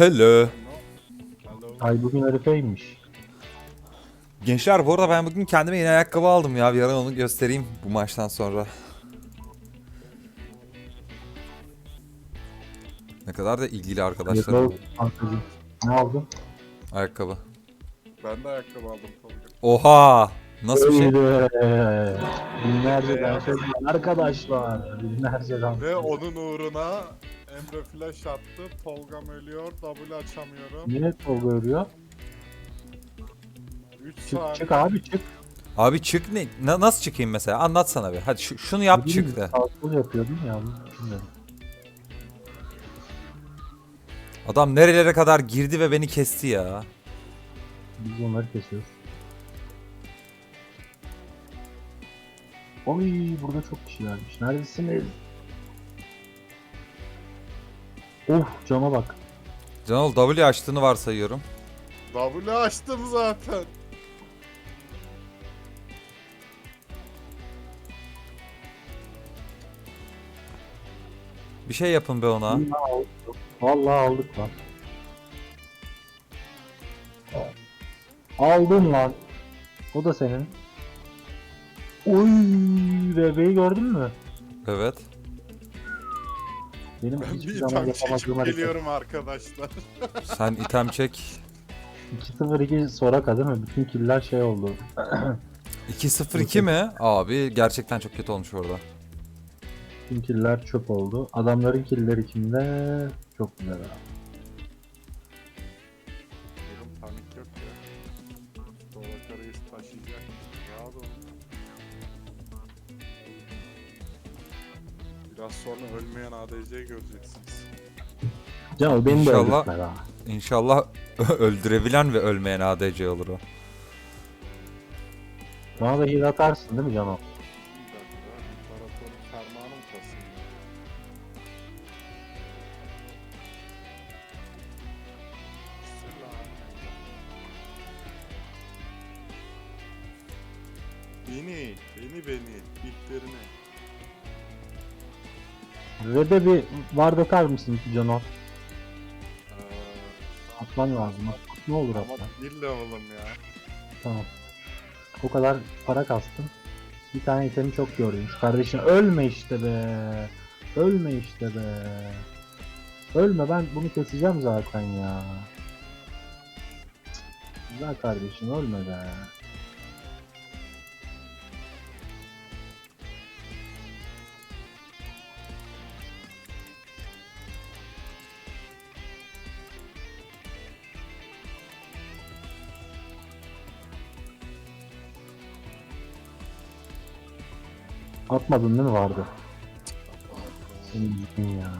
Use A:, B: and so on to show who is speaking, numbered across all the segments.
A: Hello.
B: Ay bugün Arife'ymiş.
A: Gençler bu arada ben bugün kendime yeni ayakkabı aldım ya. Bir ara onu göstereyim bu maçtan sonra. Ne kadar da ilgili arkadaşlar.
B: Ne aldın?
A: ayakkabı.
C: Ben de ayakkabı aldım Tolga.
A: Oha! Nasıl bir şey?
B: Öyle. Binlerce dans ediyor arkadaşlar. Binlerce dans
C: Ve onun uğruna Emre flash attı. Tolgam ölüyor. W açamıyorum.
B: Niye Tolga örüyor?
C: 3
B: Çık
C: saniye.
B: çık abi çık.
A: Abi çık ne? na- nasıl çıkayım mesela? Anlatsana bir. Hadi şu- şunu yap çık de.
B: Sol yapıyordun ya. Bilmiyorum.
A: Adam nerelere kadar girdi ve beni kesti ya.
B: Biz onları kesiyoruz. Oy burada çok kişi gelmiş. Neredesiniz? Of cama bak.
A: Canol W açtığını varsayıyorum.
C: W açtım zaten.
A: Bir şey yapın be ona.
B: Vallahi aldık. Vallahi aldık lan. Aldın lan. O da senin. Oy bebeği gördün mü?
A: Evet.
B: Benim
C: Ben
B: hiçbir
C: bir
B: zaman
C: item
B: yapamadığım
C: çekip
B: hareket.
C: geliyorum arkadaşlar.
A: Sen item çek.
B: 2-0-2 Soraka değil mi? Bütün killer şey oldu.
A: 2-0-2 mi? Abi gerçekten çok kötü olmuş orada.
B: Bütün killer çöp oldu. Adamların killeri kimde? Çok güzel abi.
C: ADC'yi göreceksiniz.
B: Can o beni de
A: İnşallah-
B: öldürtme.
A: İnşallah öldürebilen ve ölmeyen ADC olur o.
B: Bana da heal atarsın değil mi Cano? Ve de bir ward atar mısın Cano?
C: Ee,
B: Atman lazım. At. Ne olur
C: ama
B: atma.
C: bir level'ım ya.
B: Tamam. O kadar para kastın. Bir tane itemi çok gördüm. Kardeşim ölme işte be. Ölme işte be. Ölme ben bunu keseceğim zaten ya. Güzel kardeşim ölme be. Atmadın değil mi vardı? Senin yüzün ya.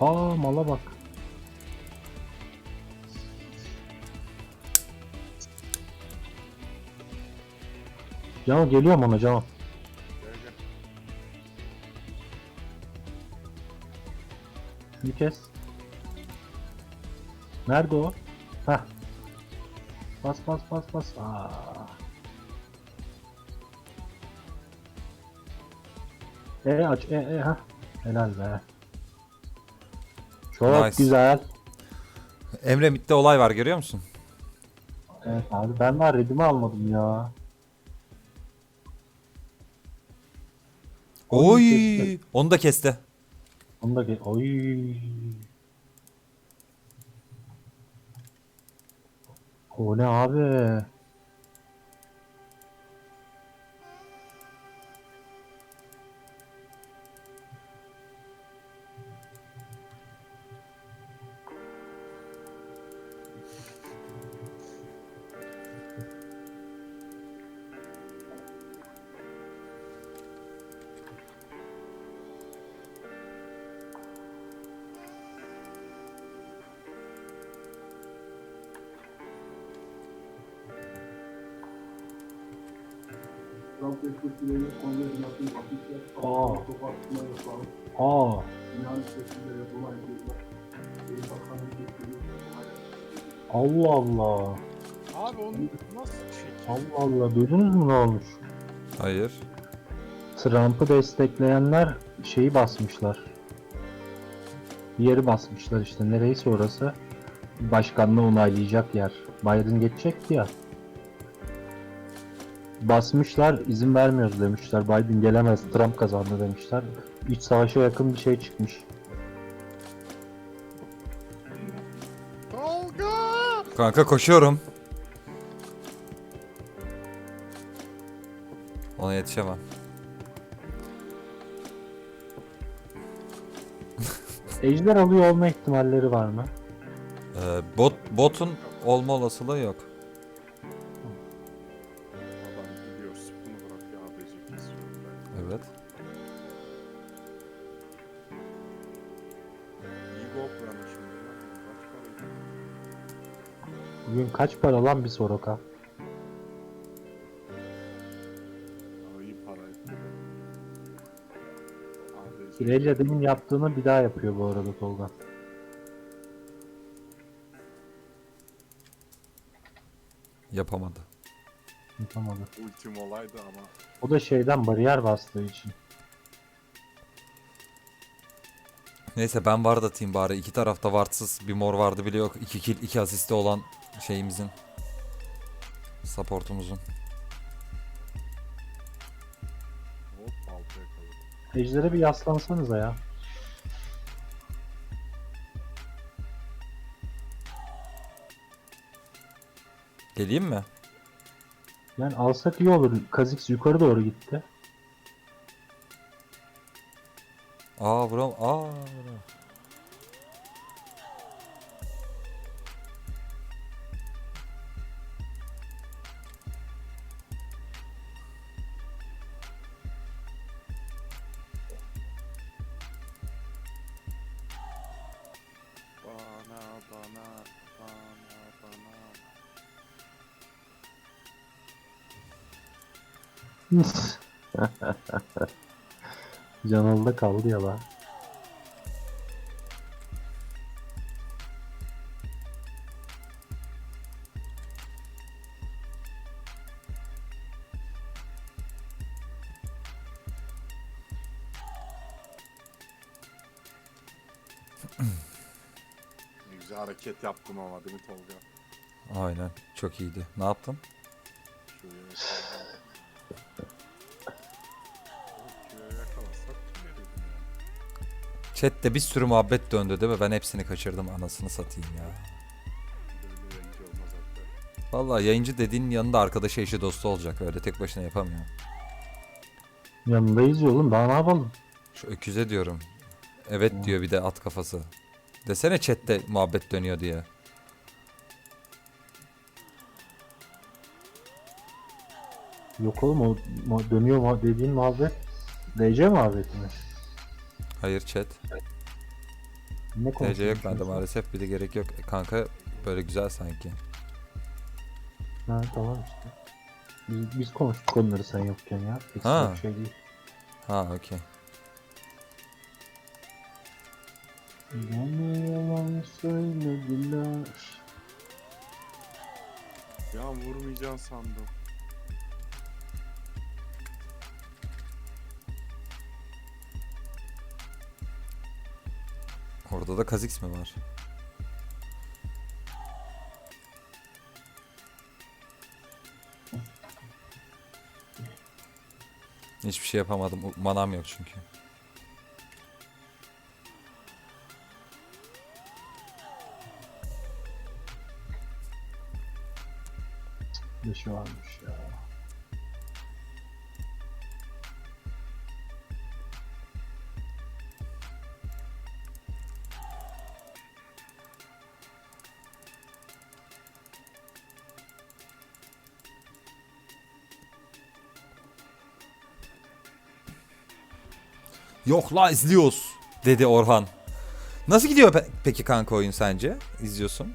B: Aa mala bak. Cano geliyorum ona Cano. Şunu kes. Nerede o? Hah. Bas bas bas bas. Aa. E aç e e ha. Helal be. Çok
A: Nice.
B: güzel.
A: Emre Mid'de olay var görüyor musun?
B: Evet abi ben var redimi almadım ya. Onu
A: Oy!
B: kesti.
A: Onu da kesti.
B: Onu da ge- Oy. O ne abi? Aa. Aa. Allah Allah.
C: Abi onu nasıl çek?
B: Allah Allah. Duydunuz mu ne olmuş?
A: Hayır.
B: Trump'ı destekleyenler şeyi basmışlar. Bir yeri basmışlar işte. Nereyse orası. Başkanlığı onaylayacak yer. Biden geçecekti ya. Basmışlar izin vermiyoruz demişler. Biden gelemez Trump kazandı demişler. İç savaşa yakın bir şey çıkmış.
C: Tolga!
A: Kanka koşuyorum. Ona yetişemem.
B: Ejder alıyor olma ihtimalleri var mı?
A: Ee, bot botun olma olasılığı yok.
B: Bugün kaç para lan bir Soroka?
C: Aa, iyi para etti. ABC.
B: Kireyle demin yaptığını bir daha yapıyor bu arada Tolga.
A: Yapamadı.
B: Yapamadı.
C: Ultim olaydı ama
B: O da şeyden bariyer bastığı için.
A: Neyse ben var atayım bari. İki tarafta vartsız bir mor vardı bile yok. İki kill, iki asisti olan şeyimizin. Supportumuzun.
B: Ejder'e bir yaslansanıza ya.
A: Geleyim mi?
B: Yani alsak iyi olur. Kazix yukarı doğru gitti.
A: Aa vuram. Aa vuram.
B: Canalda kaldı ya lan.
C: Ne güzel hareket yaptım ama değil mi Tolga?
A: Aynen. Çok iyiydi. Ne yaptın?
C: Şöyle
A: Chat'te bir sürü muhabbet döndü değil mi? Ben hepsini kaçırdım anasını satayım ya.
C: Böyle yayıncı
A: dediğin yanında arkadaşı eşi dostu olacak. Öyle tek başına yapamıyor.
B: Yanındayız ya oğlum daha ne yapalım?
A: Şu öküze diyorum. Evet diyor bir de at kafası. Desene chatte muhabbet dönüyor diye.
B: Yok oğlum o mu- dönüyor mu dediğin muhabbet DC muhabbeti mi?
A: Hayır chat.
B: Ne
A: TC yok bende maalesef bir de gerek yok. E, Kanka böyle güzel sanki.
B: Ha tamam işte. Biz, biz konuştuk onları sen yokken ya. Ekstra
A: Ha.
B: bir şey değil.
A: Ha okey.
B: Bana yalan söylediler.
C: Ya vurmayacaksın sandım.
A: Orada da Kha'Zix mi var? Hiçbir şey yapamadım. Manam yok çünkü.
B: Dışı varmış ya.
A: Yok la izliyoruz dedi Orhan. Nasıl gidiyor pe- peki kanka oyun sence? İzliyorsun.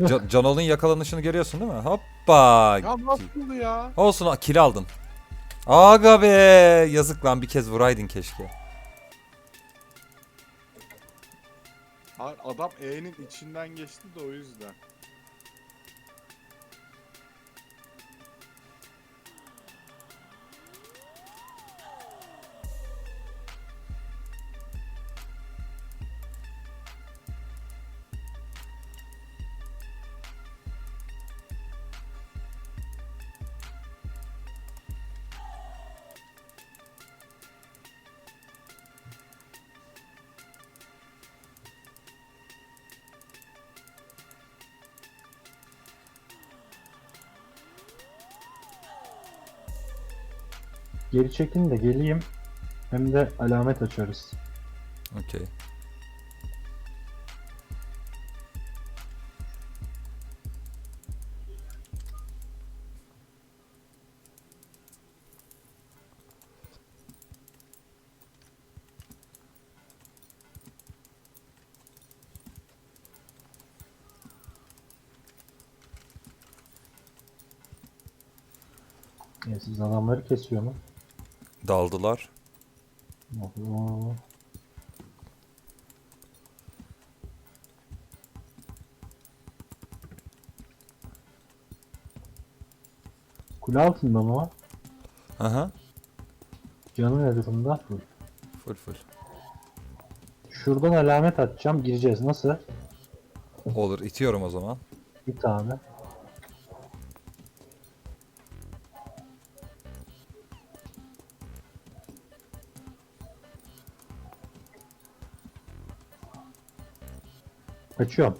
A: Ca- Canol'un yakalanışını görüyorsun değil mi? Hoppa.
C: Ya nasıl ya?
A: Olsun kill aldın. Aga be yazık lan bir kez vuraydın keşke.
C: Hayır, adam E'nin içinden geçti de o yüzden.
B: Geri çekin de geleyim. Hem de alamet açarız.
A: Okey.
B: Ya siz adamları kesiyor mu?
A: Daldılar.
B: Oho. Kule altında mı o?
A: Aha.
B: Canı ne durumda?
A: Full full.
B: Şuradan alamet atacağım. Gireceğiz. Nasıl?
A: Olur itiyorum o zaman.
B: Bir tane. Açıyorum.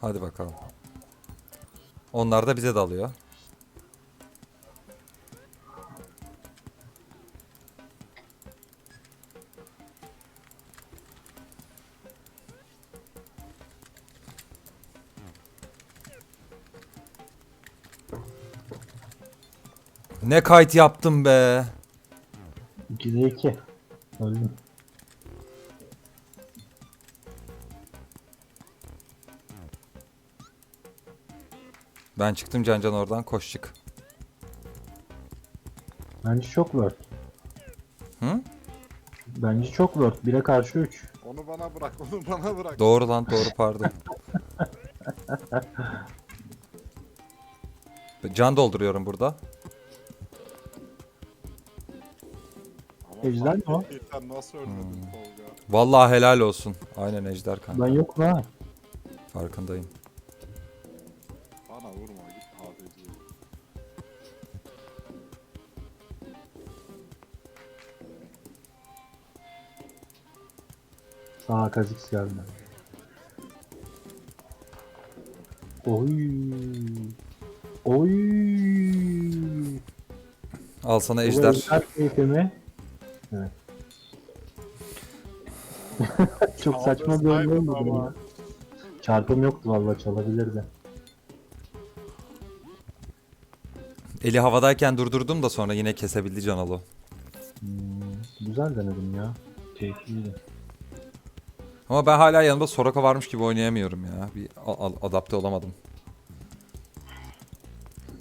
A: Hadi bakalım. Onlar da bize dalıyor. Ne kayıt yaptım be.
B: 2'de 2. Öldüm.
A: Ben çıktım Can Can oradan koş çık.
B: Bence çok word.
A: Hı?
B: Bence çok word. 1'e karşı 3.
C: Onu bana bırak, onu bana bırak.
A: Doğru lan doğru pardon. Can dolduruyorum burada.
C: Ama
B: Ejder mi o?
C: nasıl ölmedin Tolga?
A: Vallahi helal olsun. Aynen Ejder kanka.
B: Ben yok ha?
A: Farkındayım.
B: Sağa Kazix geldi. Oy. Oy.
A: Al sana
B: Bu
A: Ejder.
B: Evet. Çok saçma bir oyun olmadı
C: ama.
B: ya. Çarpım yoktu vallahi çalabilirdi.
A: Eli havadayken durdurdum da sonra yine kesebildi Canalo.
B: Hmm, güzel denedim ya. Keyifliydi.
A: Ama ben hala yanımda Soraka varmış gibi oynayamıyorum ya. Bir adapte olamadım.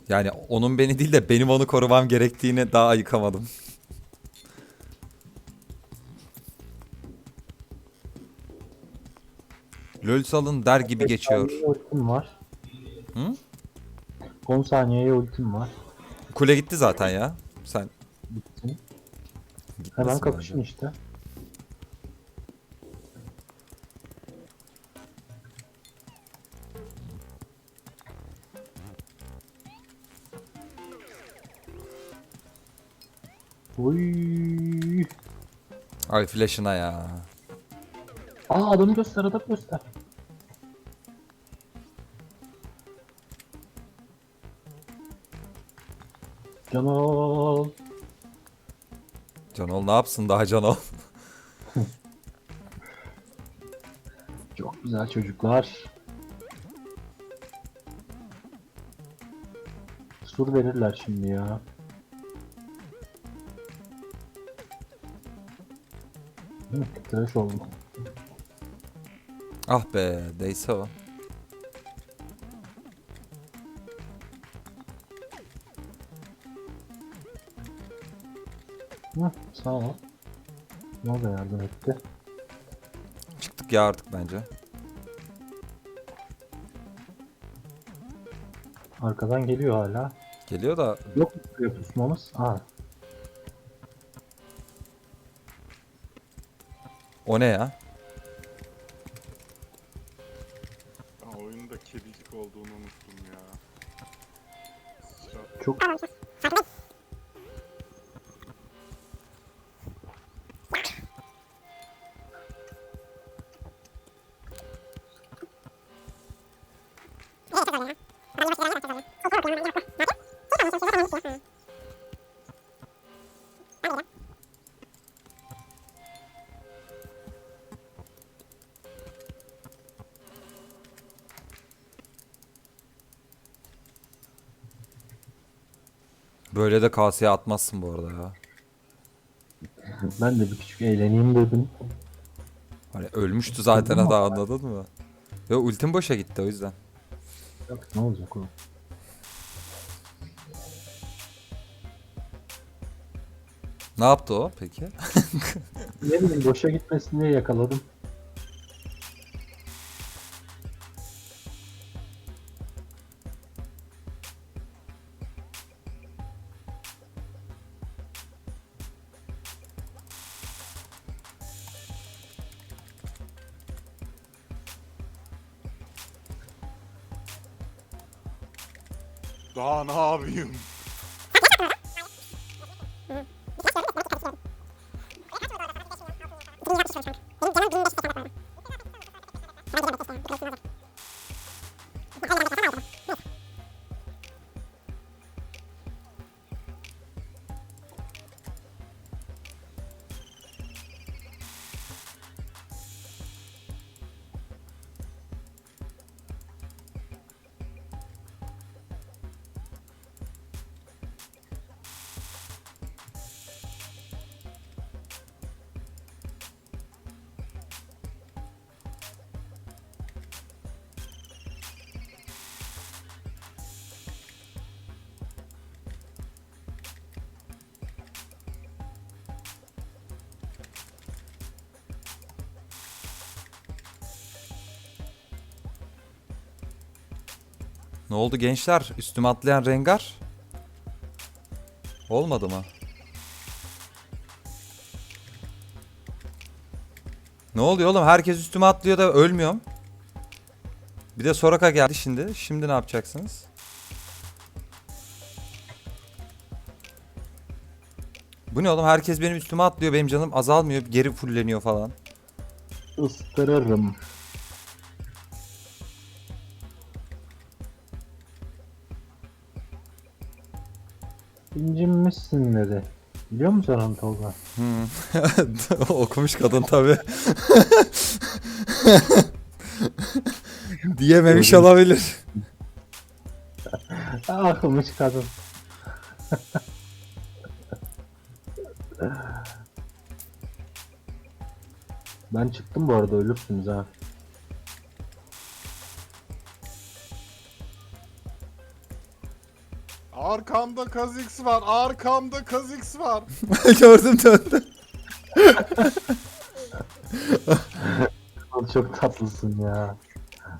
A: Yani onun beni değil de benim onu korumam gerektiğini daha ayıkamadım. LoL salın der gibi geçiyor.
B: ultim var.
A: Hı?
B: 10 saniyeye ultim var.
A: Kule gitti zaten ya. Sen gitmesin
B: Hemen
A: bence.
B: kapışın işte. Uy.
A: Ay flash'ına ya.
B: Aa adamı göster adam göster. Canol.
A: Canol ne yapsın daha Canol?
B: Çok güzel çocuklar. Sur verirler şimdi ya. Tıraş oldum.
A: ah be değse o.
B: Hı, sağ ol. Ne da yardım etti.
A: Çıktık ya artık bence.
B: Arkadan geliyor hala.
A: Geliyor da
B: Yok mu buraya pusmamız? Aa,
A: o ne ya? De kaseye atmazsın bu arada ya.
B: Ben de bir küçük eğleneyim dedim.
A: Hani ölmüştü zaten adam anladın mı? Yo ultim boşa gitti o yüzden.
B: Yok ne olacak o?
A: Ne yaptı o peki?
B: Ne bileyim boşa gitmesin diye yakaladım.
C: Daha ne
A: Ne oldu gençler? Üstüme atlayan Rengar? Olmadı mı? Ne oluyor oğlum? Herkes üstüme atlıyor da ölmüyorum. Bir de Soraka geldi şimdi. Şimdi ne yapacaksınız? Bu ne oğlum? Herkes benim üstüme atlıyor. Benim canım azalmıyor. Geri fulleniyor falan.
B: Istırırım. İncinmişsin dedi. Biliyor musun onu Tolga?
A: Hmm. Okumuş kadın tabi. Diyememiş olabilir.
B: Akılmış kadın. ben çıktım bu arada ölürsünüz ha.
C: Arkamda Kha'Zix var. Arkamda Kha'Zix var.
A: Gördüm döndü.
B: Çok tatlısın ya.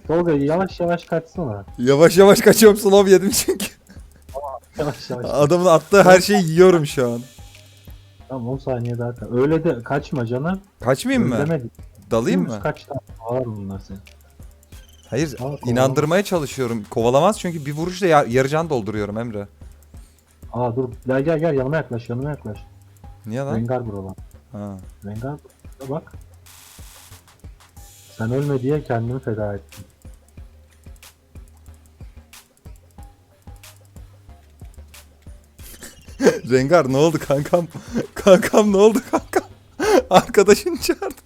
B: Tolga yavaş yavaş kaçsana.
A: Yavaş yavaş kaçıyorum slow yedim çünkü.
B: Yavaş yavaş.
A: Adamın attığı her şeyi yiyorum şu an.
B: Tamam 10 saniye daha kal. Öyle de kaçma canım.
A: Kaçmayayım mı?
B: Demedik.
A: Dalayım mı?
B: Kaç tane var bunlar senin?
A: Hayır
B: kovalamaz.
A: inandırmaya çalışıyorum. Kovalamaz çünkü bir vuruşla ya- yarı can dolduruyorum Emre.
B: Aa dur gel gel gel yanıma yaklaş yanıma yaklaş.
A: Niye lan?
B: Rengar buralar.
A: Ha.
B: Rengar burada bak. Sen ölme diye kendimi feda ettim.
A: Rengar ne oldu kankam? Kankam ne oldu kankam? Arkadaşın çağırdı.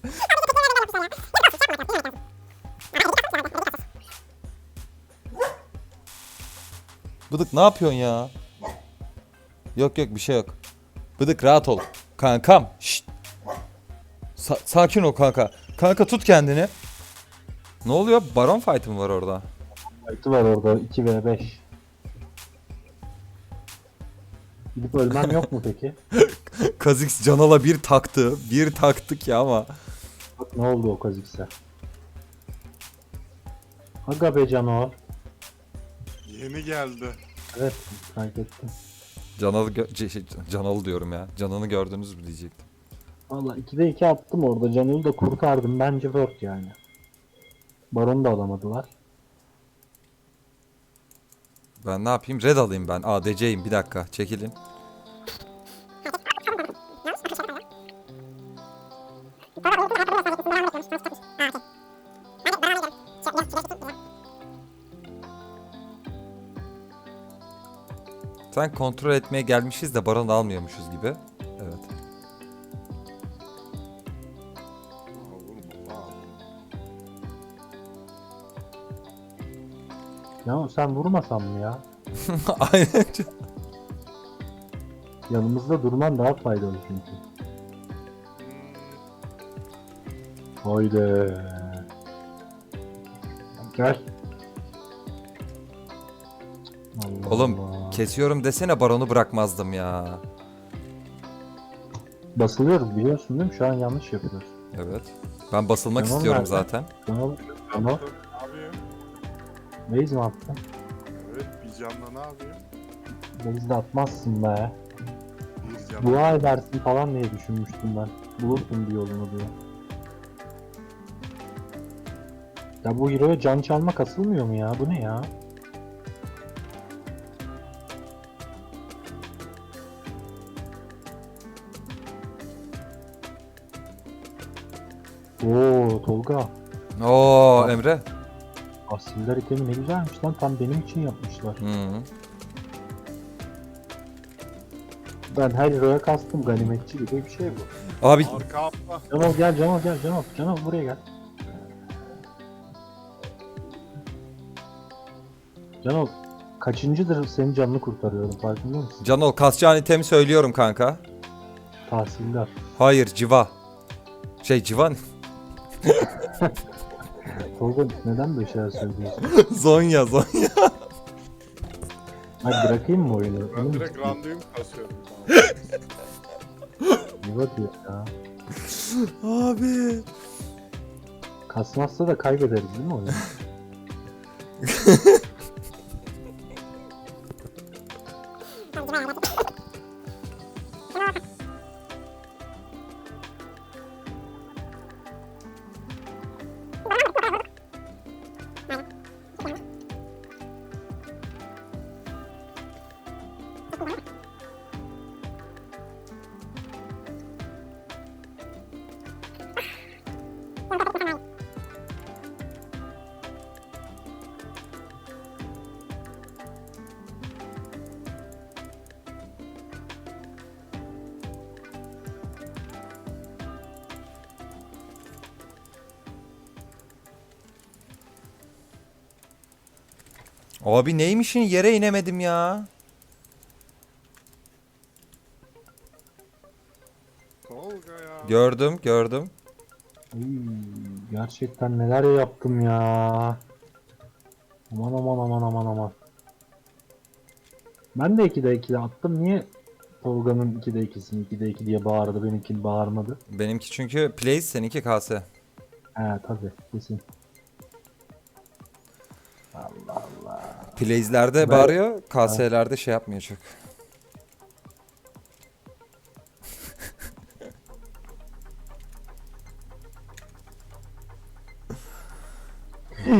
A: Bıdık ne yapıyorsun ya? Yok yok bir şey yok. Bıdık rahat ol. Kankam. Şşt. Sa- sakin ol kanka. Kanka tut kendini. Ne oluyor? Baron fight mı var orada?
B: Fight'ı var orada 2 v 5. Gidip ölmem yok mu peki?
A: Kazix Canal'a bir taktı. Bir taktık ya ama.
B: Bak ne oldu o Kazix'e? Aga be Cano.
C: Yeni geldi.
B: Evet fark ettim.
A: Canal'ı gö- ce- şey, Canal'ı diyorum ya. Canan'ı gördünüz mü diyecektim.
B: Valla 2'de 2 attım orada. Cano'yu da kurtardım. Bence Word yani. Baron'u da alamadılar.
A: Ben ne yapayım? Red alayım ben. ADC'yim. Bir dakika. Çekilin. Sen kontrol etmeye gelmişiz de baron almıyormuşuz gibi. Evet.
B: Ya sen vurmasan mı ya?
A: Aynen.
B: Yanımızda durman daha faydalı çünkü. Haydi. Gel. Allah
A: Oğlum
B: Allah.
A: Kesiyorum desene baronu bırakmazdım ya.
B: Basılıyoruz biliyorsun değil mi? Şu an yanlış yapıyoruz.
A: Evet. Ben basılmak
B: Tamam,
A: istiyorum
B: nerede?
A: zaten.
B: Ama-
C: ne yapayım?
B: Base mi attın?
C: Evet bir canla ne yapayım?
B: Base de atmazsın be.
C: Bir canla.
B: Dua edersin falan diye düşünmüştüm ben. Bulursun bir yolunu diye. Ya bu hero'ya can çalma kasılmıyor mu ya? Bu ne ya? Tolga.
A: Oo Emre.
B: Asiller itemi ne güzelmiş lan. Tam benim için yapmışlar.
A: Hı.
B: Ben her hero'ya kastım. Ganimetçi gibi bir şey bu.
A: Abi
C: Arka atla.
B: Gel Canol gel Canol. Canol buraya gel. Canol kaçıncıdır senin canını kurtarıyorum farkında mısın?
A: Canol kasacağın itemi söylüyorum kanka.
B: Tahsildar.
A: Hayır civa. Şey civan.
B: Tolga neden böyle şeyler söylüyorsun?
A: Zonya Zonya.
B: Hadi bırakayım mı oyunu?
C: Ben direkt randevum kasıyorum.
B: Yuva diyor ya.
A: Abi.
B: Kasmazsa da kaybederiz değil mi oyunu?
A: Abi neymişin yere inemedim ya. Gördüm gördüm.
B: Gerçekten neler yaptım ya. Aman aman aman aman aman. Ben de 2'de 2'de attım. Niye Tolga'nın 2'de 2'sini 2'de 2 diye bağırdı benimkini bağırmadı?
A: Benimki çünkü plays seninki KS.
B: He tabi kesin.
A: Plays'lerde
B: Ben-
A: bağırıyor, KS'lerde şey yapmıyor çok.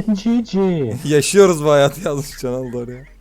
B: GG.
A: Yaşıyoruz bu hayatı yazmış Canal oraya.